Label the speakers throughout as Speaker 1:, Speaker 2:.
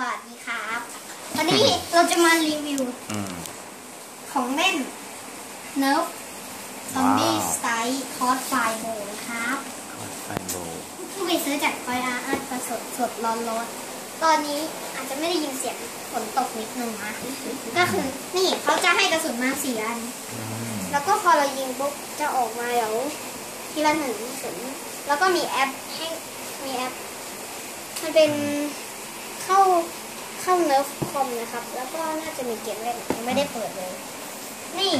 Speaker 1: บาทดีครับวันนี้เราจะมารีวิว
Speaker 2: อืม
Speaker 1: ของเล่นเนิร์ฟซอมบี้
Speaker 2: ว้าว
Speaker 1: สไตล์คอสไฟโบครับ
Speaker 2: ไฟโบ
Speaker 1: เพิ่งไปซื้อจากคอยอาร์อัดสดสดร้อนร้อนๆตอนนี้อาจจะไม่ได้ยินเสียงฝนตกนิดนึงนะก็คือนี่เขาจะให้กระสุนมาสี่อัน
Speaker 2: อืม
Speaker 1: แล้วก็พอเรายิงปุ๊บจะออกมาเดี๋ยวทีละหนึ่งกระสุนแล้วก็มีแอปให้มีแอปมันเป็น เข้าเข้าเนิร์ฟคอมนะครับ แล้วก็น่าจะมีเกมเล่นยังไม่ได้เปิดเลย นี่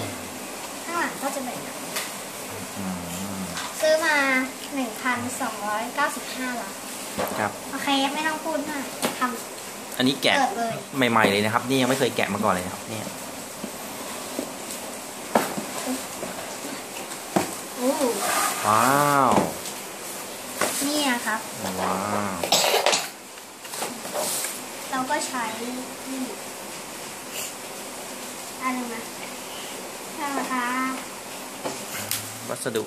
Speaker 1: ข้างหลังก็จะเป็นอย่างนี้
Speaker 2: อืม
Speaker 1: ซื้อมา 1,295บาท
Speaker 2: ครับ
Speaker 1: โอเค ไม่ต้องพูดมากท
Speaker 2: อันนี้ำแกะ
Speaker 1: เปิดเลย
Speaker 2: ใหม่ ๆ เลยนะครับ นี่ยังไม่เคยแกะมาก่อนเลยนะครับ เนี่ย
Speaker 1: โอ้
Speaker 2: ว้าว
Speaker 1: นี่นะครับ
Speaker 2: ว้าว
Speaker 1: เราก็ใช้นี่อันนึงนะนั่นแหละครับ
Speaker 2: วัสดุ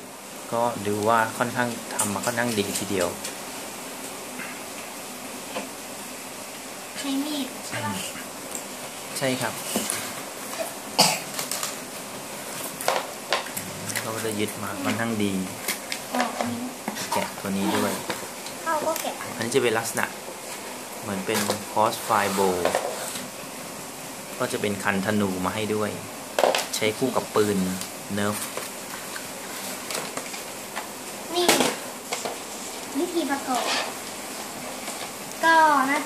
Speaker 2: ก็ดูว่าค่อนข้างทำมาค่อนข้างดีทีเดียว
Speaker 1: ใช้มีดใช่ปะ
Speaker 2: ใช่ครับเขาก็จะยึดมาค่อนข้างดี
Speaker 1: อ๋ออันนี้
Speaker 2: แกะตัวนี้ด้วย
Speaker 1: เข้าก็แกะ
Speaker 2: อันนี้จะเป็นลักษณะ เหมือนเป็นคอสไฟโบก็จะเป็นคันธนูมาให้ด้วย ใช้คู่กับปืนเนิร์ฟ
Speaker 1: นี่วิธีประกอบก็น่า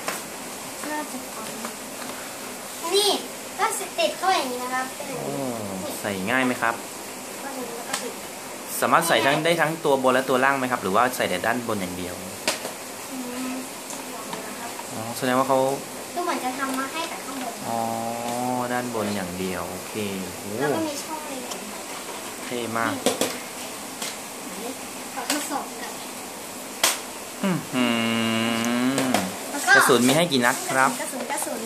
Speaker 1: น่าจะพอนี่ก็ติดเข้าอย่างนี้นะครับเป็นอย่าง
Speaker 2: โอ้
Speaker 1: นี้
Speaker 2: ใส่ง่ายไหมครับ
Speaker 1: ก็ถึงแล้วก็ติด
Speaker 2: สามารถใส่ทั้งได้ทั้งตัวบนและตัวล่างไหมครับ หรือว่าใส่แต่ด้านบนอย่างเดียว
Speaker 1: อืมลองนะครับ
Speaker 2: อ๋อ แสดงว่าเขา
Speaker 1: ดูเหมือนจะทำมาให้แต่ข้างบน
Speaker 2: อ๋อ ด้านบนอย่างเดียว โอเคโอ้
Speaker 1: แล้วก็มีช่องเลย
Speaker 2: เท่มาก
Speaker 1: ขอทดสอบกัน
Speaker 2: อื้อหือ
Speaker 1: แล้ว
Speaker 2: กระสุนมีให้กี่นัดครับ
Speaker 1: กระสุนกระสุน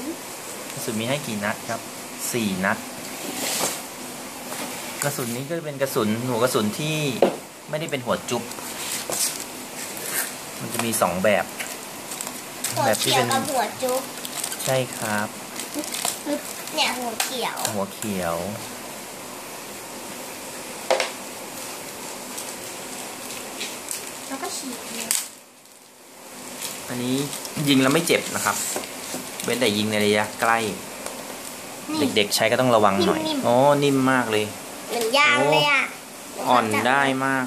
Speaker 2: กระสุนมีให้กี่นัดครับสี่นัด กระสุนนี้ก็เป็นกระสุนหัวกระสุนที่ไม่ได้เป็นหัวจุ๊บมันจะมีสองแบบ
Speaker 1: หัว
Speaker 2: แบบที่
Speaker 1: เขีย
Speaker 2: เป็
Speaker 1: วนกับหัวจุ๊บ
Speaker 2: ใช่ครับ
Speaker 1: เนี่ยหัวเขียว
Speaker 2: หัวเขียว
Speaker 1: แล้วก็ฉีกเนี่ย
Speaker 2: อันนี้ยิงแล้วไม่เจ็บนะครับ เว้นแต่ยิงในระยะใกล้
Speaker 1: นี่
Speaker 2: เด็กๆใช้ก็ต้องระวังหน่อย
Speaker 1: นิ่มๆ
Speaker 2: โอ้นิ่มมากเลย
Speaker 1: เหมือนยางเลยอะ
Speaker 2: อ่อนได้มาก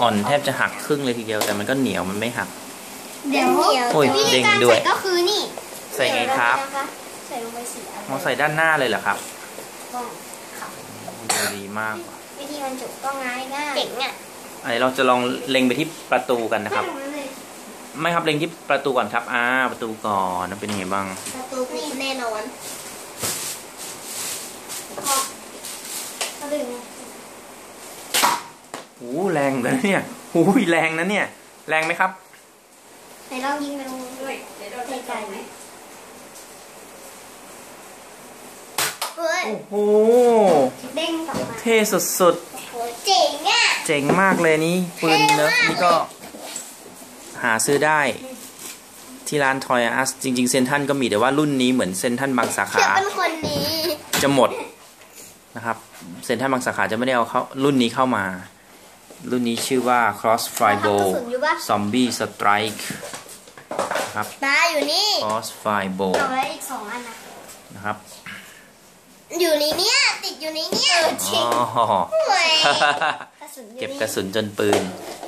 Speaker 2: อ่อนแทบจะหักครึ่งเลยทีเดียวแต่มันก็เหนียวมันไม่หัก
Speaker 1: เดี๋ยว
Speaker 2: โอ้ย
Speaker 1: วิ
Speaker 2: เด้
Speaker 1: ธี
Speaker 2: ง
Speaker 1: การ
Speaker 2: ด้วย
Speaker 1: ใส่ก็คือนี่
Speaker 2: ใส่ไงครับ
Speaker 1: เดี๋ยวนะคะใส่ลงไปสี่อัน
Speaker 2: มองใส่ด้านหน้าเลยเหรอครับ
Speaker 1: ต้องครับ
Speaker 2: ดูดีมาก
Speaker 1: วิธีมันจุกก็ง่ายง่ายเจ๋งอะ
Speaker 2: อันนี้เราจะลองเล็งไปที่ประตูกันนะครับ
Speaker 1: ไม่ตรงนั้นเลย
Speaker 2: ไม่ครับเล็งที่ประตูก่อนครับอ่าประตูก่อนนะเป็นยังไงบ้าง
Speaker 1: ประตูนี่แน่นอนพอก็ดึง
Speaker 2: โอ้แรงเลยเนี่ยโอ้ยแรงนะเนี่ย แรงไหมครับ
Speaker 1: ไหนลองยิงไปตรงนู้นด้วยในใจไหมเฮ้ย
Speaker 2: โอ้โห
Speaker 1: เด้งกลับมา
Speaker 2: เท่สุด
Speaker 1: โอ้โหเจ๋งอะ
Speaker 2: ๆ เจ๋งมากเลยนี่ปืนเนอะ
Speaker 1: เท่มาก
Speaker 2: นี่ก็ หาซื้อได้ ที่ร้านทอยอัสจริง ๆ เซนทันก็มีแต่ว่ารุ่นนี้เหมือนเซนทันบางสา
Speaker 1: เดี๋ย
Speaker 2: ขา
Speaker 1: วเป็นคนนี้
Speaker 2: จะหมดนะครับ เซนทันบางสาขาจะไม่ได้เอาเข้ารุ่นนี้เข้ามา รุ่นนี้ชื่อว่า Crossfire
Speaker 1: ทำก
Speaker 2: Bow
Speaker 1: ระสุนอยู่ปะ
Speaker 2: Zombie Strike นะครับ
Speaker 1: ตาอยู่นี่
Speaker 2: Crossfire Bow
Speaker 1: เอาไว้อีกสองอันนะ
Speaker 2: นะครับ
Speaker 1: อยู่ในเนี้ยติดอยู่ในเนี้ยจริง
Speaker 2: อ๋อ
Speaker 1: เว้ยกระสุนอยู่
Speaker 2: เก็บ
Speaker 1: นี่
Speaker 2: กระสุนจนปืน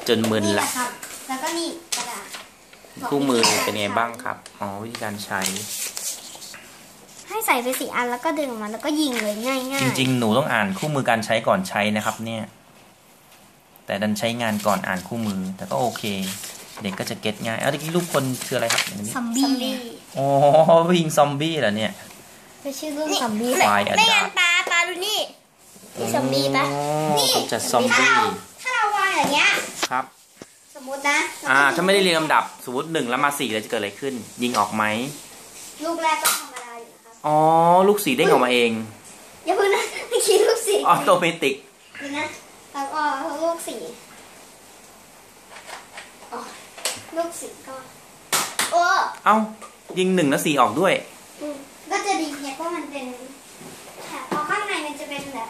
Speaker 2: จนมึน
Speaker 1: นี่แห
Speaker 2: ละ
Speaker 1: ละครับ แล้วก็นี่กระดาษ
Speaker 2: คู่มือเป็นไงบ้างครับ อ๋อ วิธีการใช้
Speaker 1: ให้ใส่ไปสี่อันแล้วก็ดึงออกมาแล้วก็ยิงเลยง่ายง่าย
Speaker 2: จริง ๆ หนูต้องอ่านคู่มือการใช้ก่อนใช้นะครับเนี่ย แต่ดันใช้งานก่อนอ่านคู่มือ แต่ก็โอเค เด็กก็จะเก็ตง่ายเอาตะกี้รูปคนคืออะไรครับอันนี้
Speaker 1: ซอมบี้
Speaker 2: อ๋อวิ่งซอมบี้เหรอเนี่ย
Speaker 1: ไม่ชื่อรุ่นซอมบี้
Speaker 2: ไฟอัน
Speaker 1: ไม่
Speaker 2: ดา
Speaker 1: งั้นปลาปลาดูนี่นี่ซอมบี้ปะ
Speaker 2: นี่จะซอม
Speaker 1: ถ้า
Speaker 2: บี้
Speaker 1: เราถ้าเราวางอย่างเงี้ย
Speaker 2: ครับ
Speaker 1: สมมตินะ
Speaker 2: อ่าถ้าไม่ได้เรียงลำดับสมมติหนึ่งแล้วมาสี่แล้วจะเกิดอะไรขึ้น ยิงออกไหม
Speaker 1: ลูกแรกก็ธรรมดาอยู่นะครับ
Speaker 2: อ๋อลูกสีเด้งออกมาเอง
Speaker 1: อย่าเพิ่งนะไม่คิดลูกสี่
Speaker 2: ออโตเมติก
Speaker 1: นี่นะแล้วก็ลูกสี่อ๋อลูกสี่ก็โอ้
Speaker 2: เอ้า ยิงหนึ่งแล้วสี่ออกด้วย
Speaker 1: อืมก็จะดีเทคว่ามันเป็นค่ะเพราะข้างในมันจะเป็นแบบ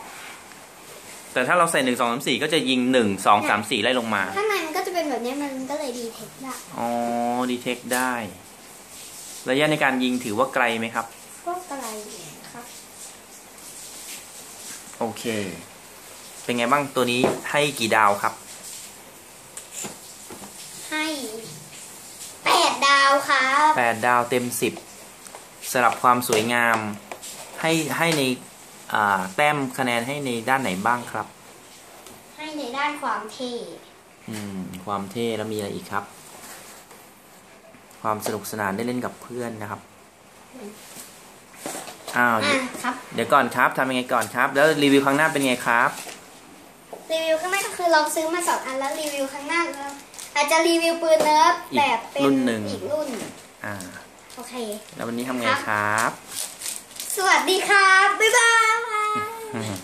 Speaker 2: แต่ถ้าเราใส่หนึ่งสองสามสี่ก็จะยิงหนึ่งสองสามสี่ไล่ลงมา
Speaker 1: ข้างในมันก็จะเป็นแบบนี้มันก็เลยดีเทคได้
Speaker 2: อ๋อ ดีเทคได้ ระยะในการยิงถือว่าไกลไหมครับ
Speaker 1: ก็ไกลครับ
Speaker 2: โอเค เป็นไงบ้างตัวนี้ให้กี่ดาวครับ
Speaker 1: ให้แปดดาวครับ
Speaker 2: แปดดาวเต็มสิบสำหรับความสวยงาม ให้ให้ในอ่าแต้มคะแนนให้ในด้านไหนบ้างครับ
Speaker 1: ให้ในด้านความเท่
Speaker 2: อืม ความเท่แล้วมีอะไรอีกครับ ความสนุกสนานได้เล่นกับเพื่อนนะครับอ้าว
Speaker 1: อะครับ
Speaker 2: เดี๋ยวก่อนครับทำยังไงก่อนครับ แล้วรีวิวครั้งหน้าเป็นไงครับ
Speaker 1: รีวิวข้างหน้าก็คือเราซื้อมาสองอันแล้วรีวิวข้างหน้าเราอาจจะรีวิวปืนเนิร์ฟ
Speaker 2: อีก
Speaker 1: แบบเป็น
Speaker 2: รุ่นหนึ่ง
Speaker 1: อีกรุ่น
Speaker 2: อ่า
Speaker 1: โอเค
Speaker 2: แล้ววันนี้ทำไง
Speaker 1: ครับ
Speaker 2: ครับ
Speaker 1: สวัสดีครับ บ๊ายบาย
Speaker 2: อืม